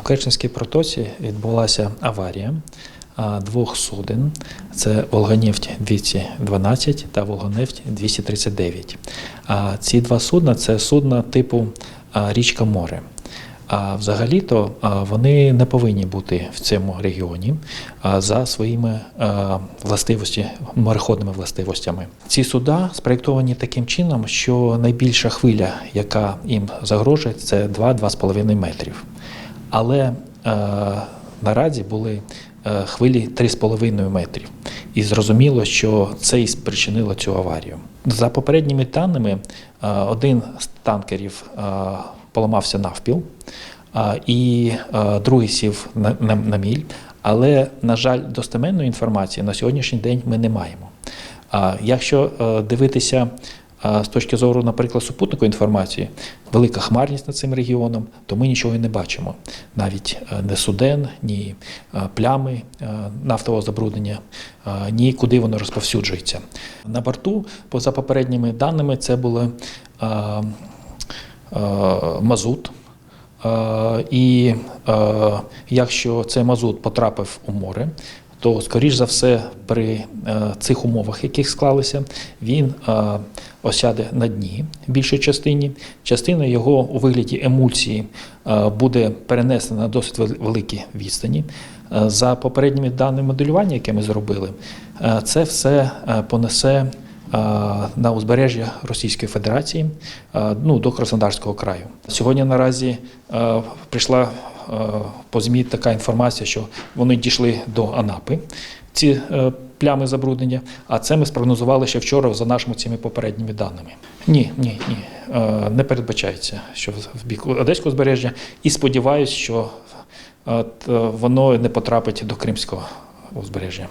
У Керченській протоці відбулася аварія двох суден: це Волганефть 212 та Волганефть 239. А ці два судна це судна типу річка море. А взагалі-то вони не повинні бути в цьому регіоні за своїми властивості, мореходними властивостями. Ці суда спроєктовані таким чином, що найбільша хвиля, яка їм загрожує, це 2-2,5 метрів. Але е, наразі були е, хвилі 3,5 метрів. І зрозуміло, що це і спричинило цю аварію. За попередніми даними, е, один з танкерів поламався навпіл, і другий сів на, на, на міль. Але, на жаль, достеменної інформації на сьогоднішній день ми не маємо. Якщо дивитися з точки зору, наприклад, супутникової інформації, велика хмарність над цим регіоном, то ми нічого і не бачимо. Навіть е, не суден, ні е, плями е, нафтового забруднення, ні куди воно розповсюджується. На борту, по- за попередніми даними, це були мазут. І якщо цей мазут потрапив у море, то, скоріш за все, при е, цих умовах, яких склалися, він е, осяде на дні в більшій частині. Частина його у вигляді емульсії е, буде перенесена на досить великі відстані. За попередніми даними моделювання, яке ми зробили, це все понесе на узбережжя Російської Федерації ну, до Краснодарського краю. Сьогодні наразі прийшла по ЗМІ така інформація, що вони дійшли до Анапи. Ці е, плями забруднення, а це ми спрогнозували ще вчора за нашими цими попередніми даними. Ні, ні, ні, е, не передбачається, що в бік Одеського збережжя, і сподіваюся, що е, воно не потрапить до Кримського узбережжя.